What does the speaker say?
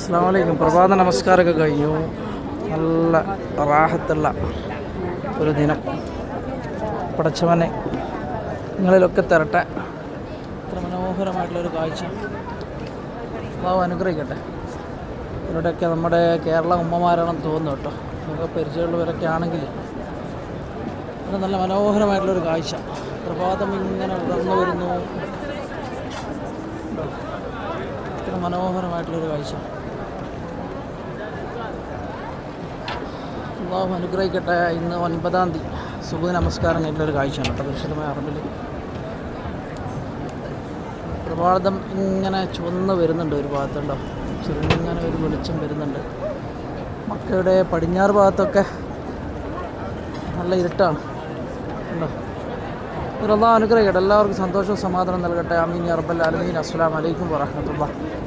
അസ്സാം വലൈക്കും പ്രഭാത നമസ്കാരമൊക്കെ കഴിഞ്ഞു. നല്ല റാഹത്തുള്ള ഒരു ദിനം. പടച്ചവനെ നിങ്ങളിലൊക്കെ തരട്ടെ. ഇത്ര മനോഹരമായിട്ടുള്ളൊരു കാഴ്ച. അള്ളാഹു അനുഗ്രഹിക്കട്ടെ. ഇവരുടെയൊക്കെ നമ്മുടെ കേരള ഉമ്മമാരാണെന്ന് തോന്നുന്നു കേട്ടോ. നമുക്ക് പരിചയമുള്ളവരൊക്കെ ആണെങ്കിൽ ഇത് നല്ല മനോഹരമായിട്ടുള്ളൊരു കാഴ്ച. പ്രഭാതം ഇങ്ങനെ ഉണർന്നു വരുന്നു. മനോഹരമായിട്ടുള്ളൊരു കാഴ്ച. അള്ളാഹു അനുഗ്രഹിക്കട്ടെ. ഇന്ന് ഒൻപതാം തീയതി. സുഖ നമസ്കാരം കഴിഞ്ഞിട്ടൊരു കാഴ്ചയാണ് കേട്ടോ. പരിശുദ്ധമായ അറബിൽ. പ്രഭാതം ഇങ്ങനെ ചുവന്ന് വരുന്നുണ്ട് ഒരു ഭാഗത്തുണ്ടോ ചെറുങ്ങനെ ഒരു വെളിച്ചം വരുന്നുണ്ട്. മക്കയുടെ പടിഞ്ഞാറ് ഭാഗത്തൊക്കെ നല്ല ഇരുട്ടാണ്. ഉണ്ടോ അള്ളാഹു അനുഗ്രഹിക്കട്ടെ. എല്ലാവർക്കും സന്തോഷവും സമാധാനം നൽകട്ടെ. അമീൻ അറബൽ അലമീൻ അസ്സലാം വലൈക്കും വറഹമത്തുള്ള